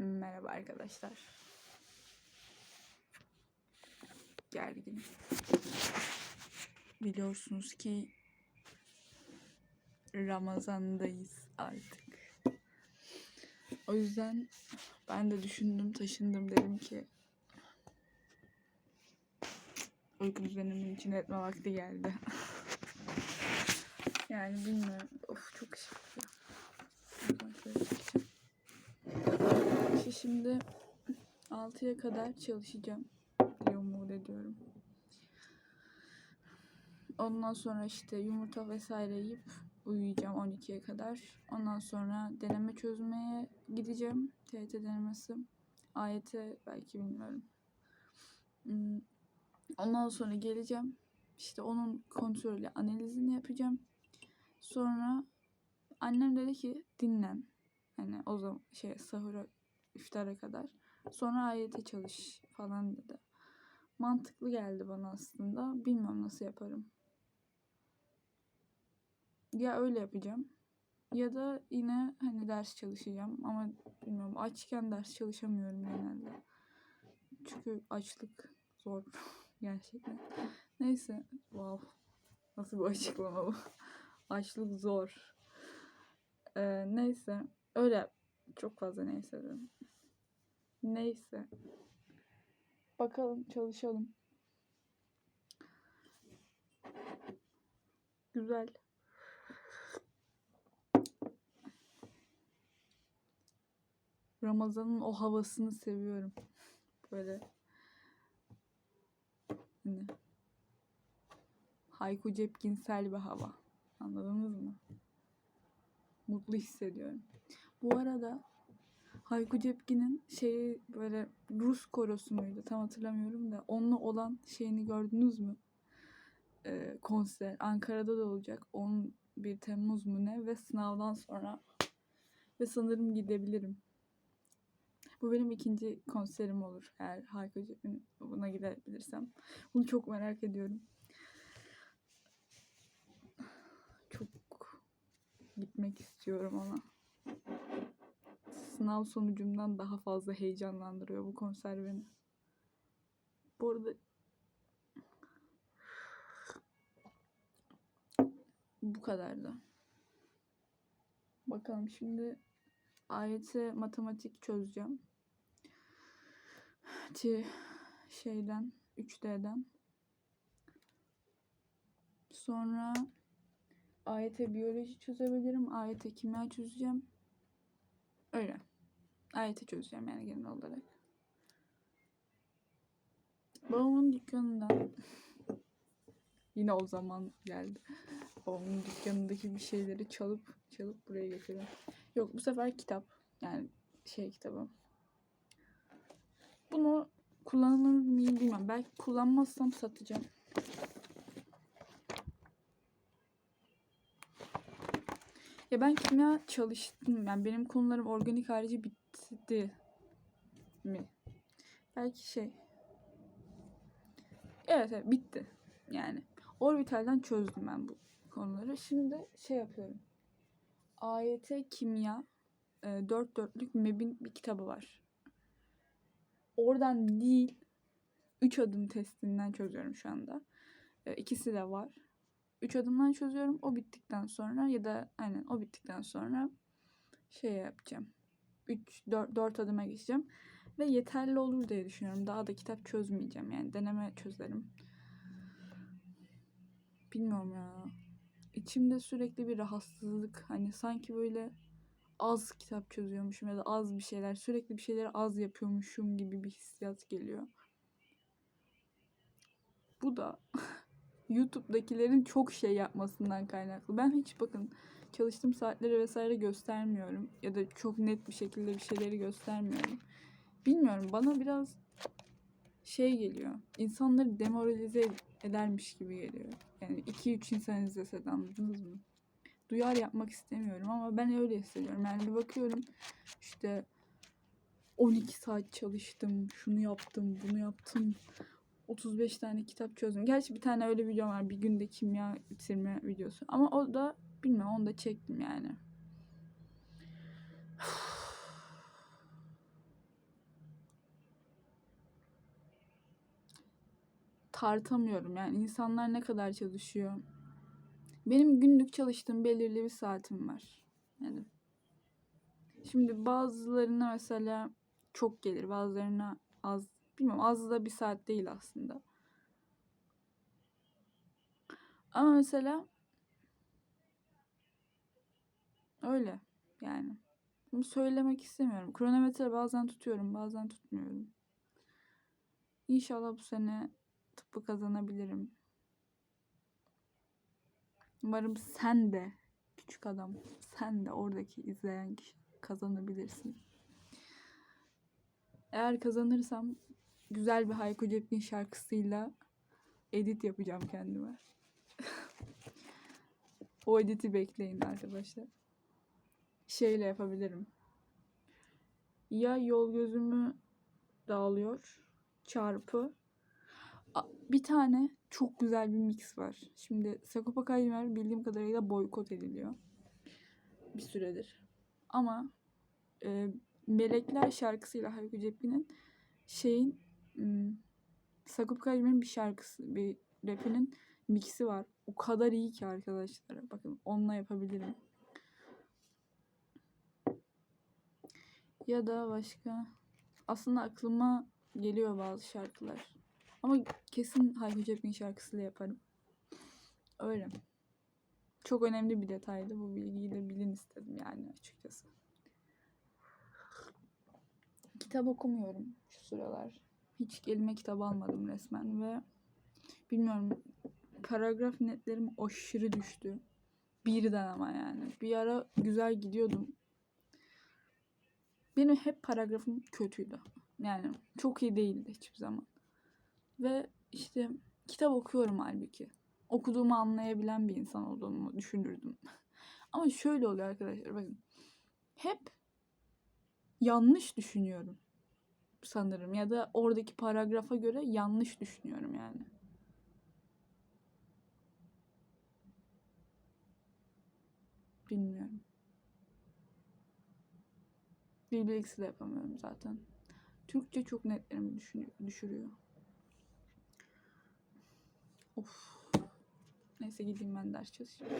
Merhaba arkadaşlar. Gergin. Biliyorsunuz ki Ramazan'dayız artık. O yüzden ben de düşündüm, taşındım dedim ki uyku düzenimin içine etme vakti geldi. yani bilmiyorum. Of çok ışıklı. Buradan şöyle çekeceğim. İşte şimdi 6'ya kadar çalışacağım diye umut ediyorum. Ondan sonra işte yumurta vesaire yiyip uyuyacağım 12'ye kadar. Ondan sonra deneme çözmeye gideceğim. TYT denemesi. AYT belki bilmiyorum. Hmm, Ondan sonra geleceğim. İşte onun kontrolü analizini yapacağım. Sonra annem dedi ki dinlen. Hani o zaman şey sahura iftara kadar. Sonra ayete çalış falan dedi. Mantıklı geldi bana aslında. Bilmiyorum nasıl yaparım. Ya öyle yapacağım. Ya da yine hani ders çalışacağım ama bilmiyorum açken ders çalışamıyorum genelde. Çünkü açlık zor gerçekten. Neyse. Wow. Nasıl bir açıklama bu? Açlık zor. Ee, neyse. Öyle çok fazla neyse dedim. Neyse. Bakalım çalışalım. Güzel. Ramazan'ın o havasını seviyorum. Böyle hani Hayko Cepkinsel bir hava. Anladınız mı? Mutlu hissediyorum. Bu arada Hayko Cepkin'in şeyi böyle Rus korosu muydu tam hatırlamıyorum da onunla olan şeyini gördünüz mü? Ee, konser Ankara'da da olacak 11 Temmuz mu ne ve sınavdan sonra ve sanırım gidebilirim. Bu benim ikinci konserim olur eğer Hayko Cepkin buna gidebilirsem. Bunu çok merak ediyorum. Çok gitmek istiyorum ama sınav sonucumdan daha fazla heyecanlandırıyor bu konser beni. Bu arada bu kadardı. Bakalım şimdi AYT matematik çözeceğim. Ti şeyden 3D'den. Sonra AYT biyoloji çözebilirim. AYT kimya çözeceğim. Öyle. AYT çözeceğim yani genel olarak. Babamın dükkanından yine o zaman geldi. Babamın dükkanındaki bir şeyleri çalıp çalıp buraya getiriyorum. Yok bu sefer kitap. Yani şey kitabı. Bunu kullanır mıyım bilmem. Belki kullanmazsam satacağım. Ya ben kimya çalıştım. Yani benim konularım organik harici bitti mi? Belki şey. Evet evet bitti. Yani orbitalden çözdüm ben bu konuları. Şimdi şey yapıyorum. AYT kimya e, 4 dörtlük MEB'in bir kitabı var. Oradan değil 3 adım testinden çözüyorum şu anda. E, ikisi de var. 3 adımdan çözüyorum. O bittikten sonra ya da aynen o bittikten sonra şey yapacağım. 3 4 4 adıma geçeceğim ve yeterli olur diye düşünüyorum. Daha da kitap çözmeyeceğim yani deneme çözerim. Bilmiyorum ya. İçimde sürekli bir rahatsızlık. Hani sanki böyle az kitap çözüyormuşum ya da az bir şeyler, sürekli bir şeyleri az yapıyormuşum gibi bir hissiyat geliyor. Bu da YouTube'dakilerin çok şey yapmasından kaynaklı. Ben hiç bakın çalıştığım saatleri vesaire göstermiyorum. Ya da çok net bir şekilde bir şeyleri göstermiyorum. Bilmiyorum bana biraz şey geliyor. İnsanları demoralize edermiş gibi geliyor. Yani 2-3 insan izlese de anladınız mı? Duyar yapmak istemiyorum ama ben öyle hissediyorum. Yani bir bakıyorum işte 12 saat çalıştım, şunu yaptım, bunu yaptım. 35 tane kitap çözdüm. Gerçi bir tane öyle video var. Bir günde kimya bitirme videosu. Ama o da Bilmem onu da çektim yani. tartamıyorum yani insanlar ne kadar çalışıyor. Benim günlük çalıştığım belirli bir saatim var. Yani şimdi bazılarına mesela çok gelir, bazılarına az. Bilmiyorum az da bir saat değil aslında. Ama mesela öyle yani. Bunu söylemek istemiyorum. Kronometre bazen tutuyorum, bazen tutmuyorum. İnşallah bu sene tıbbı kazanabilirim. Umarım sen de küçük adam, sen de oradaki izleyen kişi kazanabilirsin. Eğer kazanırsam güzel bir Hayko Cepkin şarkısıyla edit yapacağım kendime. o editi bekleyin arkadaşlar. Şeyle yapabilirim. Ya yol gözümü dağılıyor çarpı bir tane çok güzel bir mix var. Şimdi Sagopa Kajmer bildiğim kadarıyla boykot ediliyor. Bir süredir. Ama e, Melekler şarkısıyla Hayko Cepkin'in şeyin hmm, Sagopa Kajmer'in bir şarkısı, bir rapinin mixi var. O kadar iyi ki arkadaşlar. Bakın onunla yapabilirim. Ya da başka aslında aklıma geliyor bazı şarkılar. Ama kesin Hayko Cepkin şarkısıyla yaparım. Öyle. Çok önemli bir detaydı. Bu bilgiyi de bilin istedim yani açıkçası. Kitap okumuyorum şu sıralar. Hiç elime kitap almadım resmen ve bilmiyorum paragraf netlerim aşırı düştü. Birden ama yani. Bir ara güzel gidiyordum. Benim hep paragrafım kötüydü. Yani çok iyi değildi hiçbir zaman. Ve işte kitap okuyorum halbuki. Okuduğumu anlayabilen bir insan olduğumu düşünürdüm. Ama şöyle oluyor arkadaşlar bakın. Hep yanlış düşünüyorum sanırım ya da oradaki paragrafa göre yanlış düşünüyorum yani. Bilmiyorum. Bir bilgisi de yapamıyorum zaten. Türkçe çok netlerimi düşürüyor. Of. Neyse gideyim ben ders çalışayım.